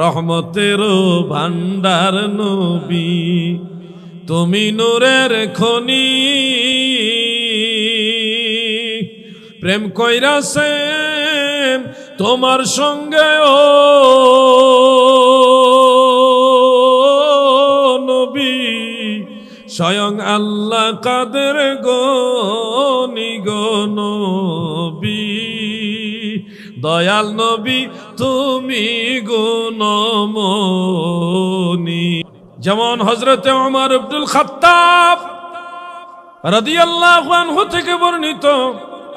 রহমতেরও ভান্ডার নবী, তুমি নূরের খনি। প্রেম কইরাছেন তোমার সঙ্গে ও নবী, স্বয়ং আল্লাহ কাদের গনি গো নবী। দয়াল নবী তুমি গুণমনি যেমন হজরতে ওমর আব্দুল খাত্তাব রাদিয়াল্লাহু আনহু থেকে বর্ণিত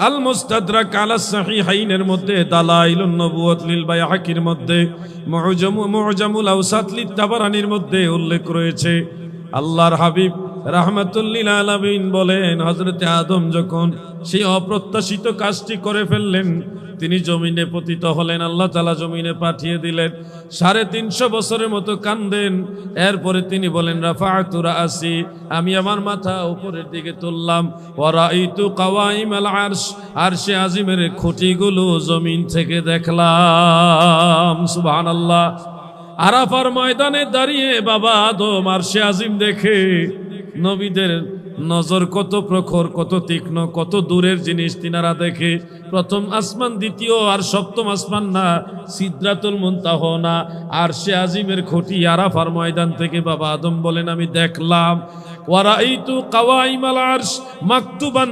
আল মুস্তাদরাক আলা সাহিহাইনের মধ্যে, দালাইলুন নবুয়ত লিল বাইহাকির মধ্যে মুআজামু মুআজামুল আওসাত লিত তাবারানির মধ্যে উল্লেখ রয়েছে। আল্লাহর হাবিব রাহমাতুল্লিল আলামিন বলেন, হযরতে আদম যখন সেই অপ্রত্যাশিত কাজটি করে ফেললেন তিনি জমিনে পতিত হলেন, আল্লাহ তালা জমিনে পাঠিয়ে দিলেন। সাড়ে তিনশো বছরের মতো কান্দেন। এরপরে তিনি বলেন রাফা তুরা আসি আমি আমার মাথা উপরের দিকে তুললাম। ওরা ইতু কাওয়াইম আল আরশ আজিমের খুঁটিগুলো জমিন থেকে দেখলাম। সুবহান আল্লাহ আরাফার ময়দানে দাঁড়িয়ে বাবা আদম আরশে আজিম দেখে নবীদের নজর কত প্রখর, কত তীক্ষ্ণ, কত দূরের জিনিস তিনারা দেখে। প্রথম আসমান, দ্বিতীয় আর সপ্তম আসমান না, সিদ্রাতুল মুনতাহ না। আর সে আজিমের খুঁটি আরাফার ময়দান থেকে বাবা আদম বলেন, আমি দেখলাম। ওয়ারাইতু কাওয়াইমাল আরশ মাকতুবান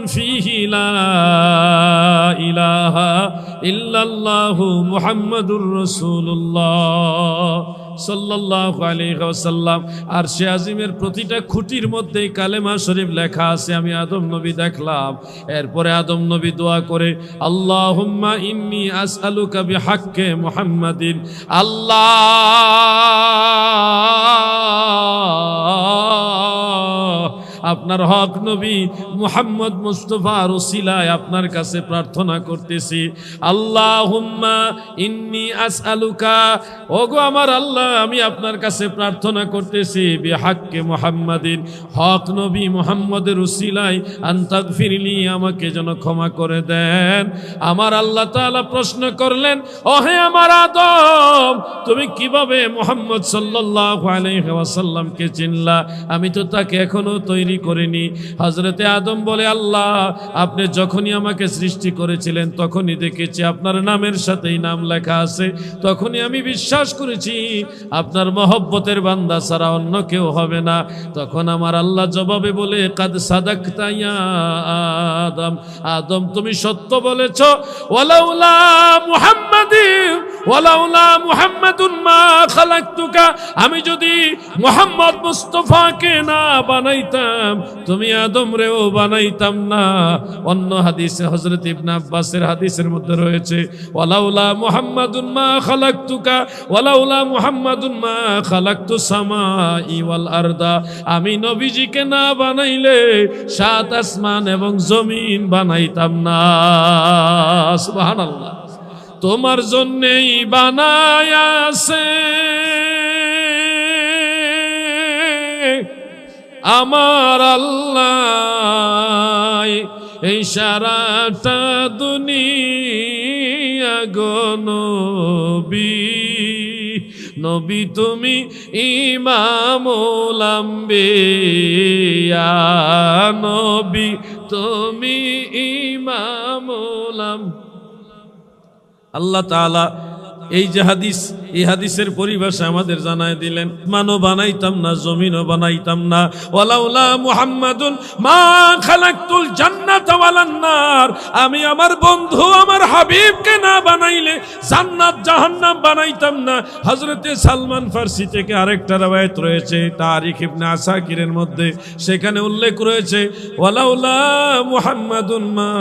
ইলাহা ইল্লাল্লাহু সাল্লাল্লাহু আলাইহি ওয়াসাল্লাম। আর সে আজিমের প্রতিটা খুঁটির মধ্যেই কালেমা শরীফ লেখা আছে, আমি আদম নবী দেখলাম। এরপরে আদম নবী দোয়া করে আল্লাহ আল্লাহুম্মা আলু কবি হাক্কে মুহাম্মাদিন। আল্লাহ আপনার হক নবী মুহাম্মদ মুস্তফা রসিলায় আপনার কাছে প্রার্থনা করতেছি। আল্লাহ হুম্মা ইন্নি আসআলুকা, ওগো আমার আল্লাহ, আমি আপনার কাছে প্রার্থনা করতেছি, বিহাক্কে মুহাম্মাদিন, হক নবী মুহাম্মদের রসিলায় আন্তাক ফিরলি আমাকে যেন ক্ষমা করে দেন। আমার আল্লাহ তাআলা প্রশ্ন করলেন, ওহে আমার আদম, তুমি কীভাবে মোহাম্মদ সাল্লাল্লাহু আলাইহি ওয়াসাল্লামকে চিনলা? আমি তো তাকে এখনও তৈরি করিনি। হজরতে আদম বলে, আল্লাহ, আপনি যখনই আমাকে সৃষ্টি করেছিলেন তখনই দেখেছি আপনার নামের সাথেই নাম লেখা আছে। তখনই আমি বিশ্বাস করেছি আপনার মহব্বতের বান্দা ছাড়া অন্য কেউ হবে না। তখন আমার আল্লাহ জবাবে বলে, কাদ সাদাক্তা ইয়া আদম। আদম, তুমি সত্য বলেছ। ওয়ালাউলা মুহাম্মাদিন ওয়ালাউলা মুহাম্মাদুন মা খালাকতুকা। আমি যদি মোহাম্মদ মুস্তফাকে না বানাইতাম তুমি আদম রেও বানাইতাম না। অন্য হাদিসে হযরত ইবনে আব্বাসের হাদিসের মধ্যে রয়েছে, ওয়ালাউলা মুহাম্মাদুন মা খালাকতুকা, ওয়ালাউলা মুহাম্মাদুন মা খালাকতু সামাই ওয়াল আরদা। আমি নবীজিকে না বানাইলে সাত আসমান এবং জমিন বানাইতাম না। সুবহানাল্লাহ। তোমার জন্যেই বানায় আছে। আমার আল্লাহ, এই সারাটা দুনিয়া গো নবী। তুমি ইমামুলাম্বিয়া নবী তুমি ইমামুলাম আল্লাহ তাআলা এই যে হাদিস এই হাদিসের পরিভাষা আমাদের জানায় দিলেন মানও বানাইতাম না, জমিনও বানাইতাম না। ওয়ালাউলা মুহাম্মাদুন মা খালাকতুল জান্নাত ওয়ালান নার। আমি আমার বন্ধু, আমার হাবিবকে না বানাইলে জান্নাত, জাহান্নাম বানাইতাম না। হযরতে সালমান ফার্সি থেকে আরেকটা রওয়ায়াত রয়েছে, তারিখ ইবনে আসাকিরের মধ্যে। সেখানে উল্লেখ রয়েছে, ওয়ালাউলা মুহাম্মাদুন মা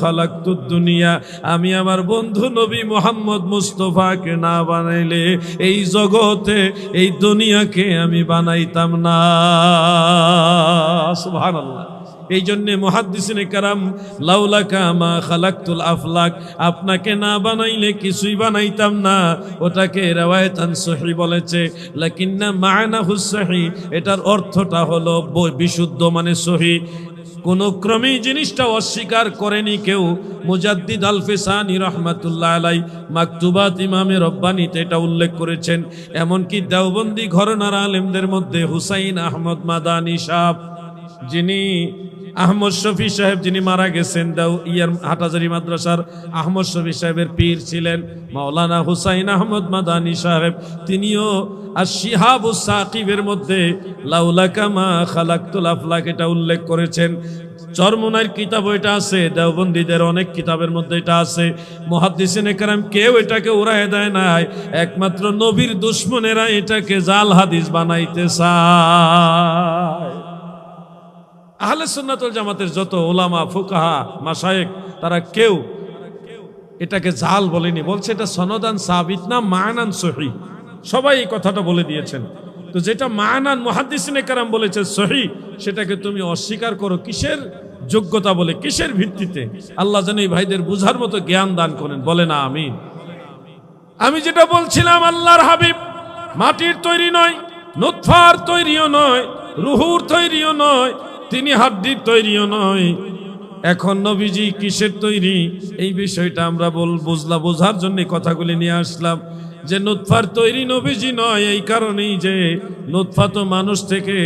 খালাকতুদ দুনিয়া। আমি আমার বন্ধু নবী মুহাম্মদ মুস্তফাকে না বানাইলে এই জগতে, এই দুনিয়াকে আমি বানাইতাম না। সুবহানাল্লাহ। এই জন্যে মহাদ্দিসিনে কারাম, লাউলাকা মা খালাকতুল আফলাক, আপনাকে না বানাইলে কিছুই বানাইতাম না। ওটাকে রেওয়ায়তান সহি বলেছে। লাকিন্না মায়না হুসহি এটার অর্থটা হলো বিশুদ্ধ মানে সহি। কোন ক্রমেই জিনিসটা অস্বীকার করেনি কেউ। মুজাদ্দিদ আল ফেসানি রহমাতুল্লাহ আলাই মাকতুবাত ইমামে রব্বানিতে এটা উল্লেখ করেছেন। এমনকি দেওবন্দি ঘরনার আলেমদের মধ্যে হুসাইন আহমদ মাদানি সাহ যিনি আহমদ শফি সাহেব, যিনি মারা গেছেন দাও, ইয়ার হাটাজারি মাদ্রাসার আহমদ শফি সাহেবের পীর ছিলেন। মাওলানা হুসাইন আহমদ মাদানি সাহেব, তিনিও আর শিহাব সাকিবের মধ্যে লাউলাকামা খালাক্তুল আফলাক এটা উল্লেখ করেছেন। চরমুনার কিতাব এটা আছে, দেওবন্দীদের অনেক কিতাবের মধ্যে এটা আছে। মহাদ্দিসিন একরাম কেউ এটাকে উড়ায় দেয় নাই, একমাত্র নবীর দুশ্মনেরা এটাকে জাল হাদিস বানাইতে চায়। আহলে সুন্নাতুল জামাতের যত ওলামা, ফুকাহা মাসায়েক তারা কেউ এটাকে জাল বলেনি। বলছে এটা সনদান সাবিত না মানান সহি। সবাই এই কথাটা বলে দিয়েছেন। তো যেটা মানান মুহাদ্দিসিনে কারাম বলেছে সহি, সেটাকে তুমি অস্বীকার করো কিসের যোগ্যতা বলে, কিসের ভিত্তিতে? আল্লাহ যেন এই ভাইদের বুঝার মতো জ্ঞান দান করেন। বলে না আমি আমি যেটা বলছিলাম, আল্লাহর হাবিব, মাটির তৈরি নয় নুৎফার তৈরিও নয়, রুহুর তৈরিও নয়, তিনি হাড্ডির তৈরিও নয়। এখন নবীজি কিসের তৈরি? এই বিষয়টা আমরা বল, বুঝলা, বোঝার জন্য কথাগুলি নিয়ে আসলাম। যে নুৎফার তৈরি নবীজি নয়, এই কারণেই যে নুৎফা তো মানুষ থেকে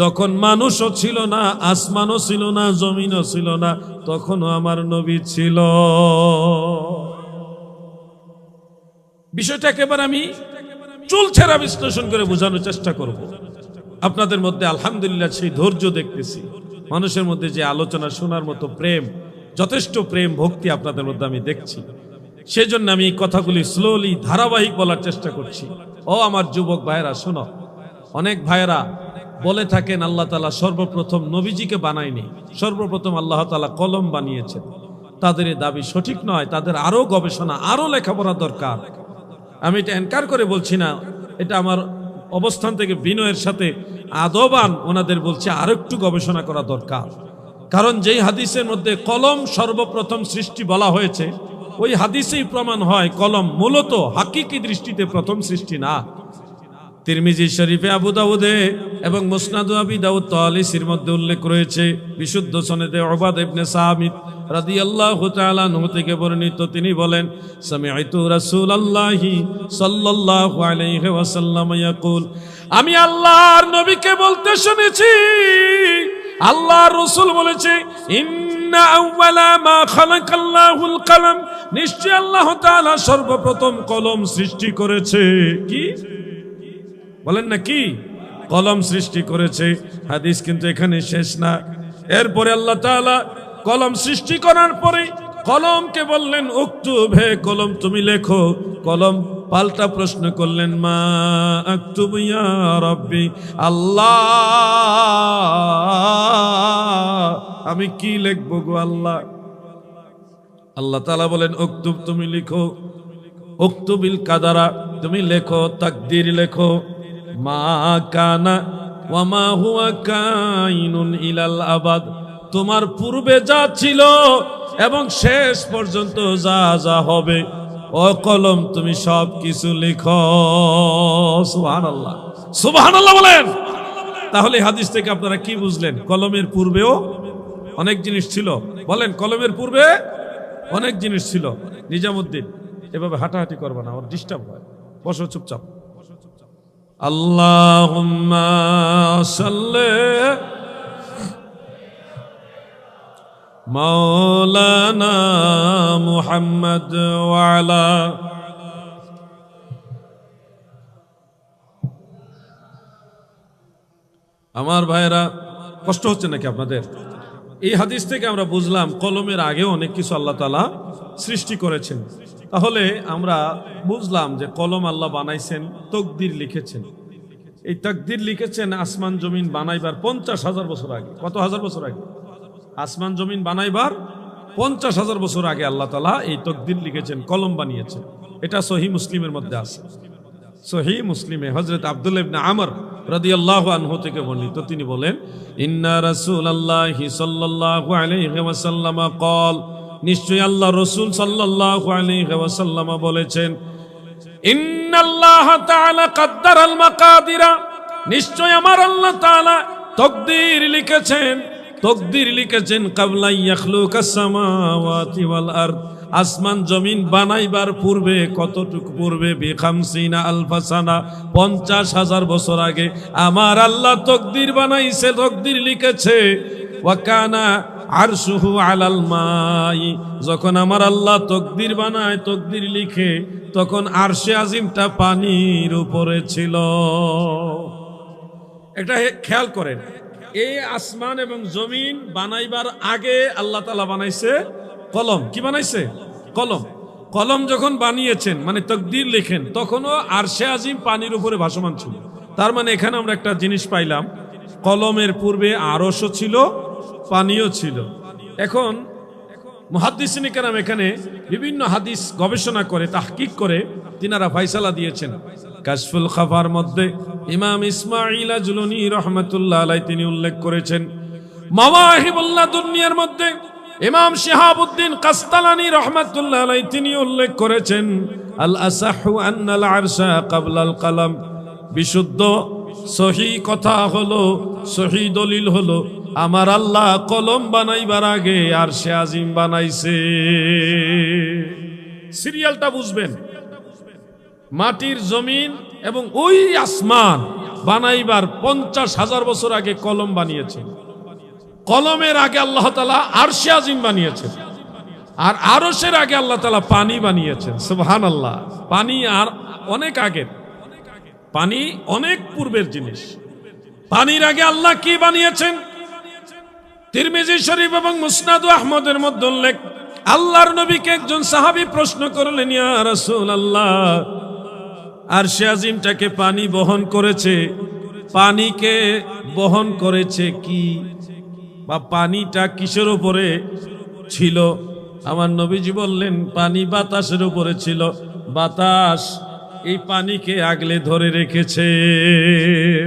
যখন মানুষও ছিল না, আসমানও ছিল না, জমিনও ছিল না, তখনও আমার নবী ছিল। বিষয়টা একেবারে আমি চুল ছেঁড়া বিশ্লেষণ করে বোঝানোর চেষ্টা করব। আপনাদের মধ্যে আলহামদুলিল্লাহ সেই ধৈর্য দেখতেছি। মানুষের মধ্যে যে আলোচনা, শোনার মতো প্রেম, যথেষ্ট প্রেম, ভক্তি আপনাদের মধ্যে আমি দেখছি। সেজন্য আমি এই কথাগুলি স্লোলি ধারাবাহিক বলার চেষ্টা করছি। ও আমার যুবক ভাইয়েরা, শোনো। অনেক ভাইয়েরা বলে থাকেন, আল্লাহ তালা সর্বপ্রথম নবীজিকে বানায়নি। সর্বপ্রথম আল্লাহ তালা কলম বানিয়েছেন। তাদের এই দাবি সঠিক নয়, তাদের আরও গবেষণা আরও লেখাপড়া দরকার। আমি এটা এনকার করে বলছি না, এটা আমার অবস্থান থেকে বিনয়ের সাথে আদবান, ওনাদের বলছে আরও একটু গবেষণা করা দরকার। কারণ যেই হাদিসের মধ্যে কলম সর্বপ্রথম সৃষ্টি বলা হয়েছে ওই হাদিসেই প্রমাণ হয়, কলম মূলত হাকিকি দৃষ্টিতে প্রথম সৃষ্টি না। তিরমিজি শরীফে আবু দাউদে এবং মুসনাদু আবি দাউদ তালিসির মধ্যে উল্লেখ রয়েছে, বিশুদ্ধ সনেদে ওবাদ ইবনে সাহাবিদ রাদিয়াল্লাহু তাআলা আনহু থেকে বর্ণিত। তিনি বলেন সামিআতু রাসূলুল্লাহি সাল্লাল্লাহু আলাইহি ওয়াসাল্লাম ইয়াকুল। আমি আল্লাহর নবীকে বলতে শুনেছি, আল্লাহর রাসূল বলেছে নিশ্চয় আল্লাহ সর্বপ্রথম কলম সৃষ্টি করেছে। কি? বলেন না কি? কলম সৃষ্টি করেছে। হাদিস কিন্তু এখানে শেষ না। এরপরে আল্লাহ তাআলা কলম সৃষ্টি করার পরে কলমকে বললেন উক্তুব হে কলম, তুমি লেখো। কলম পাল্টা প্রশ্ন করলেন, মা আক্তুব ইয়া রব্বি, আল্লাহ, আমি কি লিখব গো আল্লাহ? আল্লাহ তাআলা বলেন, উক্তুব তুমি লিখো। উক্তুবিল কাদারা, তুমি লেখো। তাকদির লেখো। মা কানা ওয়ামা হুয়া কাইনুন ইলাল আবাদ। তোমার পূর্বে যা ছিল এবং শেষ পর্যন্ত যা যা হবে, ও কলম তুমি সব কিছু লিখো। সুবহানাল্লাহ। সুবহানাল্লাহ বলেন। তাহলে হাদিস থেকে আপনারা কি বুঝলেন? কলমের পূর্বেও অনেক জিনিস ছিল। বলেন, কলমের পূর্বে অনেক জিনিস ছিল। নিজামুদ্দিন, এভাবে হাঁটাহাঁটি করবে না, আমার ডিস্টার্ব হয়। বসো চুপচাপ। আল্লাহুম্মা সাল্লি মাওলানা মুহাম্মদ ওয়ালা আমার ভাইরা কষ্ট হচ্ছে নাকি আপনাদের? এই হাদিস থেকে আমরা বুঝলাম, কলমের আগেও অনেক কিছু আল্লাহ তালা সৃষ্টি করেছেন। তাহলে আমরা বুঝলাম যে কলম আল্লাহ বানাইছেন, তকদির লিখেছেন। এই তকদির লিখেছেন আসমান জমিন বানাইবার পঞ্চাশ হাজার বছর আগে। কত হাজার বছর আগে? আসমান জমিন বানাইবার পঞ্চাশ হাজার বছর আগে আল্লাহ তালা এই তকদির লিখেছেন, কলম বানিয়েছেন। এটা সহি মুসলিমের মধ্যে আছে। সহি মুসলিমে হজরত আব্দুল আমর আল্লাহ তিনি বলেন, ইন্না আল্লাহ কল নিশ্চয়ই আল্লাহ রসুল সাল্লাল্লাহু বলেছেন নিশ্চয় আমার আল্লাহ তকদির লিখেছেন তকদির লিখেছেন, কাবলাই ইয়াখলুকাস সামাওয়াতি ওয়াল আরদ। আসমান জমিন বানাইবার পূর্বে, কতটুকু পূর্বে, বিখামসিনা আলফাসানা পঞ্চাশ হাজার বছর আগে, আমার আল্লাহ তকদির বানাইছে, তকদির লিখেছে ওয়াকানা আরশুহু আলাল মাই। যখন আমার আল্লাহ তকদির বানায়, তকদির লিখে, তখন আরশে আজিমটা পানির উপরে ছিল। এটা খেয়াল করেন এই আসমান এবং জমিন বানাইবার আগে আল্লাহ তালা বানাইছে কলম। কি বানাইছে? কলম। কলম যখন বানিয়েছেন মানে তকদির লেখেন, তখনও আরশে আজিম পানির উপরে ভাসমান ছিল। তার মানে এখানে আমরা একটা জিনিস পাইলাম, কলমের পূর্বে আরশও ছিল, পানিও ছিল। এখন মহাদিসিন কেরাম এখানে বিভিন্ন হাদিস গবেষণা করে, তাহকিক করে তিনারা ফাইসালা দিয়েছেন। কাশফুল খাফার মধ্যে ইমাম ইসমাইলা জুলুনি রহমতুল্লাহ আলাই তিনি উল্লেখ করেছেন, মাওয়াহিবুল্লাহ দুনিয়ার মধ্যে ইমাম শিহাবুদ্দিন কাস্তালানি রহমতুল্লাহ আলাই তিনি উল্লেখ করেছেন, আল আসাহু আন্নাল আরশা কাবলাল কালাম, বিশুদ্ধ, সহি কথা হলো, সহি দলিল হলো, আমার আল্লাহ কলম বানাইবার আগে আর সে আজিম বানাইছে। সিরিয়ালটা বুঝবেন। মাটির জমিন এবং ওই আসমান বানাইবার পঞ্চাশ হাজার বছর আগে কলম বানিয়েছেন কলমের আগে আল্লাহ তালা আরশে আজিম বানিয়েছেন। আর আরশের আগে আল্লাহ তালা পানি বানিয়েছেন। সুবহান আল্লাহ পানি আর অনেক আগের। পানি অনেক পূর্বের জিনিস। পানির আগে আল্লাহ কি বানিয়েছেন? তিরমিজি শরীফ এবং মুসনাদু আহমদের মধ্যে উল্লেখ, আল্লাহর নবীকে একজন সাহাবী প্রশ্ন করলেন, ইয়া রাসূল আল্লাহ আর সে আজিমটাকে পানি বহন করেছে। পানিকে বহন করেছে কি? বা পানিটা কিসের উপরে ছিল? আমার নবীজি বললেন, পানি বাতাসের উপরে ছিল। বাতাস এই পানিকে আগলে ধরে রেখেছে।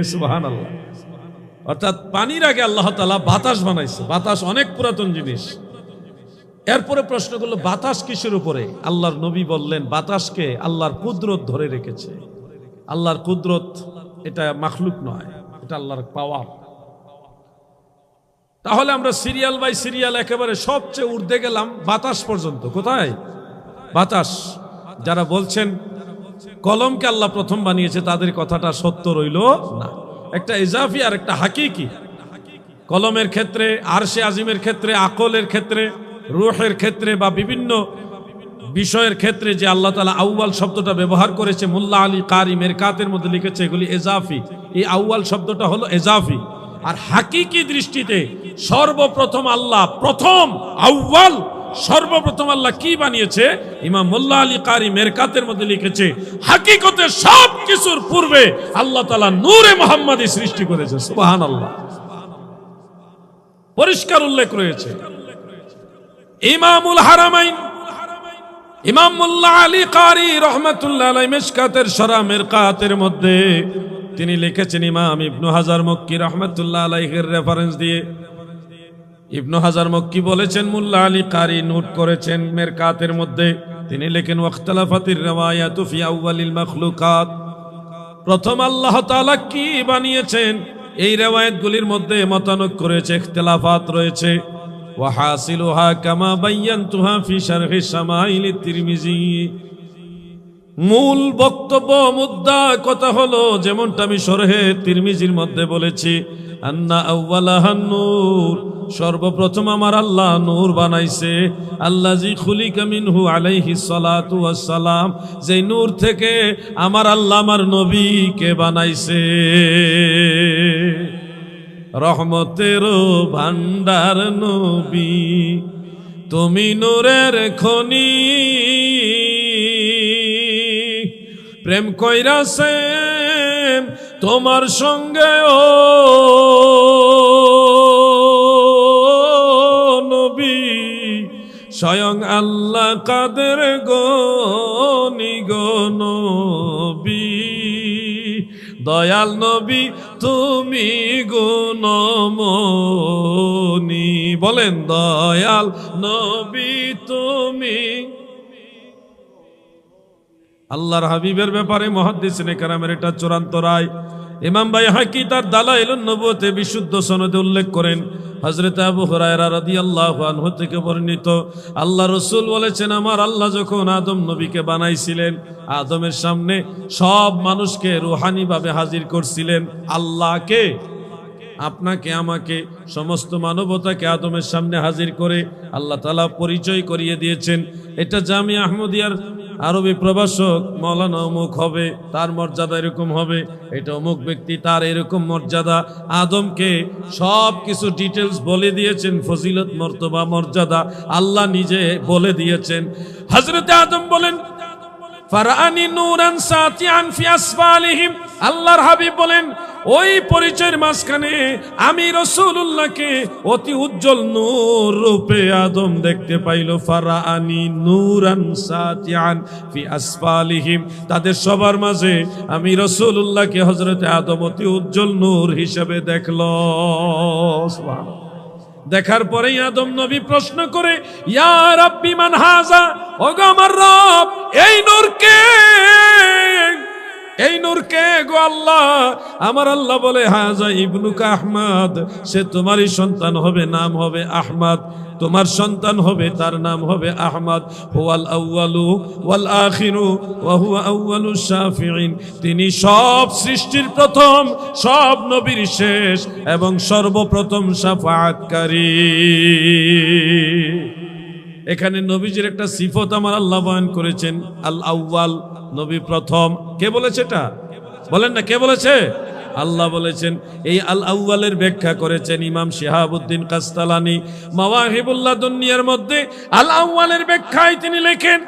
সুবহানাল্লাহ। অর্থাৎ পানির আগে আল্লাহ তালা বাতাস বানাইছে। বাতাস অনেক পুরাতন জিনিস। এরপরে প্রশ্ন করল, বাতাস কিসের উপরে? আল্লাহর নবী বললেন, বাতাসকে আল্লাহর কুদরত ধরে রেখেছে। আল্লাহর কুদরত এটা মাখলুক নয়, এটা আল্লাহর পাওয়ার। তাহলে আমরা সিরিয়াল বাই সিরিয়াল একেবারে সবচেয়ে উর্ধে গেলাম, বাতাস পর্যন্ত। কোথায়? বাতাস। যারা বলছেন, কলমকে আল্লাহ প্রথম বানিয়েছে, তাদের কথাটা সত্য রইল না। একটা ইজাফি আর একটা হাকিকি। কলমের ক্ষেত্রে, আরশে আজিমের ক্ষেত্রে, আকলের ক্ষেত্রে রুহের ক্ষেত্রে বা বিভিন্ন বিষয়ের ক্ষেত্রে যে আল্লাহ তালা আউয়াল শব্দটা ব্যবহার করেছে, মোল্লা আলী কারি মেরকাতের মধ্যে লিখেছে, এগুলি এজাফি। এই আউয়াল শব্দটা হলো এজাফি। আর হাকিকি দৃষ্টিতে সর্বপ্রথম আল্লাহ, প্রথম আউয়াল, সর্বপ্রথম আল্লাহ কি বানিয়েছে? ইমাম মোল্লা আলী কারি মেরকাতের মধ্যে লিখেছে হাকিকতে সব কিছুর পূর্বে আল্লাহ তালা নূরে মোহাম্মদী সৃষ্টি করেছে সুবাহান আল্লাহ পরিষ্কার উল্লেখ রয়েছে। ইমামুল হারামাইন ইমাম আলী কারি রহমতুল্লাহ মেশকাতের সরা মেরকাতের মধ্যে তিনি লিখেছেন, ইমাম ইবনু হাজার মক্কি রহমতুল্লাহ আলাইহের রেফারেন্স দিয়ে। ইবনু হাজার মক্কি বলেছেন, মুল্লা আলী কারি নোট করেছেন মেরকাতের মধ্যে। তিনি লেখেন, ওয়াখতালাফাতির রেওয়ায়াতু ফি আউয়ালিল মাখলুকাত। প্রথম আল্লাহ তাআলা কি বানিয়েছেন? এই রেওয়ায়াতগুলির মধ্যে মতানক করেছে ইখতিলাফাত রয়েছে। ওয়াহাসিলুহা কামা বাইয়ানতুহা ফি শারহি শামাইল তিরমিজি মূল বক্তব্য মুদ্দা কথা হলো যেমনটা আমি সরহে তিরমিজির মধ্যে বলেছি, আন্না নূর, সর্বপ্রথম আমার আল্লাহ নূর বানাইছে আল্লাহ জি খুলিকা মিনহু আলাইহি সালাতু সালাম যে নূর থেকে আমার আল্লাহ আমার নবীকে বানাইছে। রহমতেরও ভান্ডার নবী, তুমি নূরের খনি। প্রেম কইরাছেন তোমার সঙ্গে ও নবী, স্বয়ং আল্লাহ কাদের গনি গো নবী। দয়াল নবী তুমি গুণমনি বলেন দয়াল নবী তুমি। আল্লাহর হাবিবের ব্যাপারে মহাদিস নেকার আমার এটা চূড়ান্ত রায়। ইমাম ভাই হাকি তার দালাইল নবতে বিশুদ্ধ সনদে উল্লেখ করেন। হজরত আবু হুরায়রা রাদিয়াল্লাহু আনহু থেকে বর্ণিত, আল্লাহ রসুল বলেছেন, আমার আল্লাহ যখন আদম নবীকে বানাইছিলেন, আদমের সামনে সব মানুষকে রুহানিভাবে হাজির করছিলেন। আল্লাহকে, আপনাকে, আমাকে, সমস্ত মানবতাকে আদমের সামনে হাজির করে আল্লাহ তালা পরিচয় করিয়ে দিয়েছেন। এটা জামি আহমদিয়ার আরবি প্রভাষক মৌলানা অমুক হবে, তার মর্যাদা এরকম হবে, এটা অমুক ব্যক্তি, তার এরকম মর্যাদা। আদমকে সব কিছু ডিটেলস বলে দিয়েছেন, ফজিলত, মর্তবা, মর্যাদা, আল্লাহ নিজে বলে দিয়েছেন। হজরতে আদম বলেন ফারানি নূরান সাতিয়ান ফি আল্লাহর হাবিব বলেন ওই পরিচয়ের মাঝখানে আমি রসুল্লাহকে অতি উজ্জ্বল নূর রূপে আদম দেখতে পাইল। ফারানি নূরান সাতিয়ান তাদের সবার মাঝে আমি রসুল্লাহকে হজরতে আদম অতি উজ্জ্বল নূর হিসেবে দেখল। দেখার পরেই আদম নবী প্রশ্ন করে, ইয়া রাব্বি মান হাজা ওগো আমার রব, এই নূর কে? এই নূর কে গো আল্লাহ? আমার আল্লাহ বলে, হাজা ইবনুকা আহমদ, সে তোমারই সন্তান হবে, নাম হবে আহমদ। তোমার সন্তান হবে, তার নাম হবে আহমদ। হুয়াল ওয়াল শাফিঈন। তিনি সব সৃষ্টির প্রথম, সব নবীর শেষ এবং সর্বপ্রথম শাফাআতকারী। এখানে নবীজির একটা সিফত আমার আল্লাহ বয়ন করেছেন, আল আউয়াল, নবী প্রথম। কে বলেছে এটা? বলেন না, কে বলেছে? আল্লাহ বলেছেন, এই আল আউয়ালের ব্যাখ্যা করেছেন ইমাম শিহাবুদ্দিন কাস্তালানি। মাওয়াহিবুল্লাহ দুনিয়ার মধ্যে আল আউয়ালের ব্যাখ্যায় তিনি লেখেন,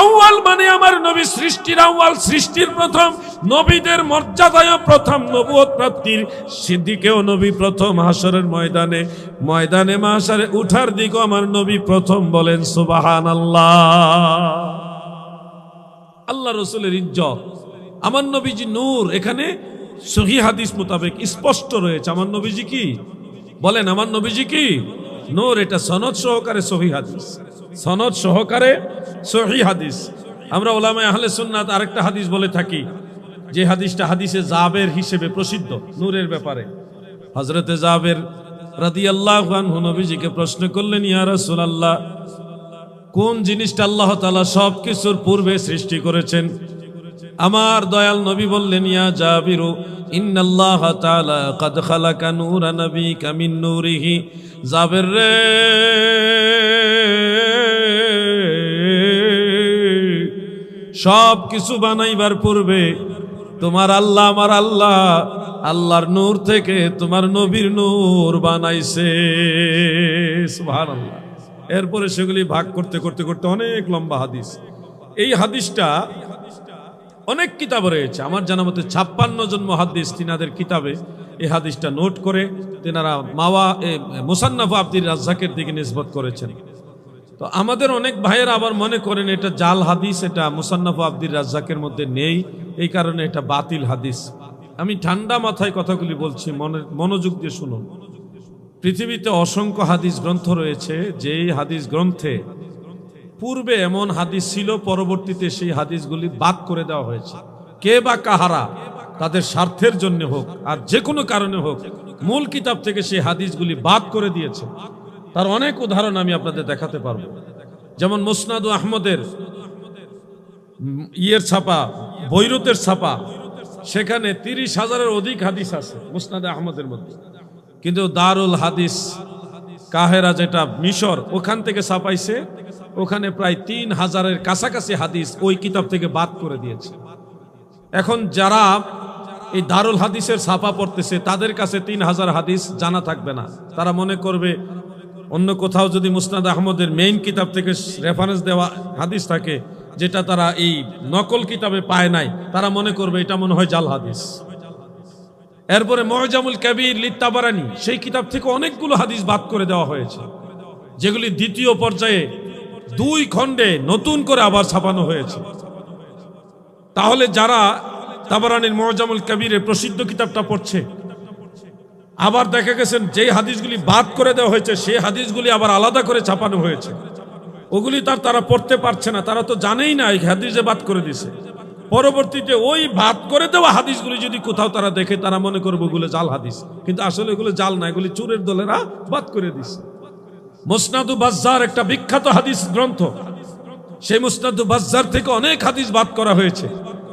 আউয়াল মানে আমার নবী সৃষ্টির আউয়াল, সৃষ্টির প্রথম, নবীদের মর্যাদায় প্রথম নবুয়ত প্রাপ্তির সিদ্দিকেও নবী প্রথম হাসরের ময়দানে। ময়দানে মাহাসারে উঠার দিকও আমার নবী প্রথম বলেন সুবাহান আল্লাহ আল্লাহ রসুলের ইজ্জত। আমার নবীজি নূর, এখানে সহি হাদিস মোতাবেক স্পষ্ট রয়েছে। আমার নবীজি কি? বলেন, আমার নবীজি কি? নূর, এটা সনদ সহকারে সহি হাদিস। সনদ সহকারে সহি হাদিস। আমরা ওলামায় আহলে সুন্নাত আরেকটা হাদিস বলে থাকি। যে হাদিসটা হাদিসে জাবের হিসেবে প্রসিদ্ধ, নূরের ব্যাপারে। হজরতে জাবের রাদিয়াল্লাহু আনহু নবীজিকে প্রশ্ন করলেন, ইয়া রাসূলুল্লাহ, কোন জিনিসটা আল্লাহ তাআলা সব কিছুর পূর্বে সৃষ্টি করেছেন? আমার দয়াল নবী বললেন, ইয়া জাবিরু, ইন্নাল্লাহ তাআলা قد খালাকা নূরা নবিকা মিন নূরিহি। জাবির রে সব কিছু বানাইবার পূর্বে তোমার আল্লাহ আমার আল্লাহ, আল্লাহর নূর থেকে তোমার নবীর নূর বানাইছে। সুবহানাল্লাহ। এরপরে সেগুলি ভাগ করতে করতে করতে অনেক লম্বা হাদিস। এই হাদিসটা অনেক কিতাব রয়েছে। আমার জানা মতে ছাপ্পান্ন জন মহাদিস তিনাদের কিতাবে এই হাদিসটা নোট করে তেনারা মাওয়া মুসান্নাফ আব্দুর রাজ্জাকের দিকে নিসবত করেছেন। তো আমাদের অনেক ভাইয়েরা আবার মনে করেন এটা জাল হাদিস, এটা মুসান্নাফ আব্দির রাজ্জাকের মধ্যে নেই, এই কারণে এটা বাতিল হাদিস। আমি ঠান্ডা মাথায় কথাগুলি বলছি, মনে, মনোযোগ দিয়ে শুনুন। পৃথিবীতে অসংখ্য হাদিস গ্রন্থ রয়েছে, যেই হাদিস গ্রন্থে পূর্বে এমন হাদিস ছিল, পরবর্তীতে সেই হাদিসগুলি বাদ করে দেওয়া হয়েছে। কে বা কাহারা তাদের স্বার্থের জন্য হোক, আর যে কোনো কারণে হোক, মূল কিতাব থেকে সেই হাদিসগুলি বাদ করে দিয়েছে। তার অনেক উদাহরণ আমি আপনাদের দেখাতে পারব। যেমন মুসনাদু আহমদের ইয়ের ছাপা, বৈরতের ছাপা, সেখানে তিরিশ হাজারের অধিক হাদিস আছে মুসনাদে আহমদের মধ্যে। কিন্তু দারুল হাদিস, কাহেরা যেটা মিশর, ওখান থেকে ছাপাইছে ওখানে প্রায় তিন হাজারের কাছাকাছি হাদিস ওই কিতাব থেকে বাদ করে দিয়েছে। এখন যারা এই দারুল হাদিসের ছাপা পড়তেছে, তাদের কাছে তিন হাজার হাদিস জানা থাকবে না। তারা মনে করবে, অন্য কোথাও যদি মুসনাদ আহমদের মেইন কিতাব থেকে রেফারেন্স দেওয়া হাদিস থাকে, যেটা তারা এই নকল কিতাবে পায় নাই, তারা মনে করবে এটা মনে হয় জাল হাদিস। এরপরে মহজামুল কবির লিত্তাবারানি, সেই কিতাব থেকে অনেকগুলো হাদিস বাদ করে দেওয়া হয়েছে, যেগুলি দ্বিতীয় পর্যায়ে দুই খণ্ডে নতুন করে আবার ছাপানো হয়েছে। তাহলে যারা তাবারানির মহজামুল কবিরের প্রসিদ্ধ কিতাবটা পড়ছে, আবার দেখা গেছেন যে হাদিসগুলি বাদ করে দেওয়া হয়েছে, সেই হাদিসগুলি আবার আলাদা করে ছাপানো হয়েছে। ওগুলি তার তারা পড়তে পারছে না, তারা তো জানেই না এই হাদিসে বাদ করে দিছে পরবর্তীতে ওই বাদ করে দেওয়া হাদিসগুলি যদি কোথাও তারা দেখে, তারা মনে করবে ওগুলো জাল হাদিস। কিন্তু আসলে এগুলো জাল না, এগুলি চুরের দলেরা বাদ করে দিছে মোসনাদু বাজ্জার একটা বিখ্যাত হাদিস গ্রন্থ। সেই মুসনাদু বাজ্জার থেকে অনেক হাদিস বাদ করা হয়েছে,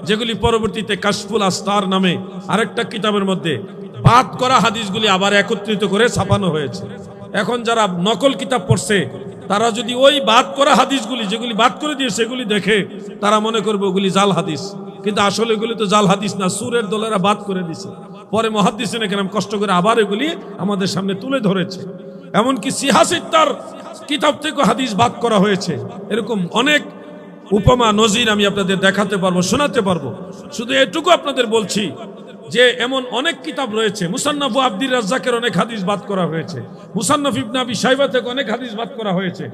যেগুলি পরবর্তীতে কাশফুল আস্তার নামে আরেকটা কিতাবের মধ্যে বাদ করা হাদিসগুলি আবার একত্রিত করে ছাপানো হয়েছে। এখন যারা নকল কিতাব পড়ছে, তারা যদি ওই বাদ করা হাদিসগুলি যেগুলি বাদ করে দিয়ে সেগুলি দেখে, তারা মনে করবে ওগুলি জাল হাদিস। কিন্তু আসলে এগুলি তো জাল হাদিস না, সুরের দলেরা বাদ করে দিছে পরে মহাদিসিন এখানে কষ্ট করে আবার এগুলি আমাদের সামনে তুলে ধরেছে। এমনকি সিহাসিত্তার কিতাব থেকে হাদিস বাদ করা হয়েছে। এরকম অনেক উপমা, নজির আমি আপনাদের দেখাতে পারব, শোনাতে পারব। শুধু এটুকু আপনাদের বলছি যে, এমন অনেক কিতাব রয়েছে। মুসান্নাফু আব্দির রাজ্জাকের অনেক হাদিস বাদ করা হয়েছে। মুসান্নফ ইবনাবি সাহেবা থেকে অনেক হাদিস বাদ করা হয়েছে।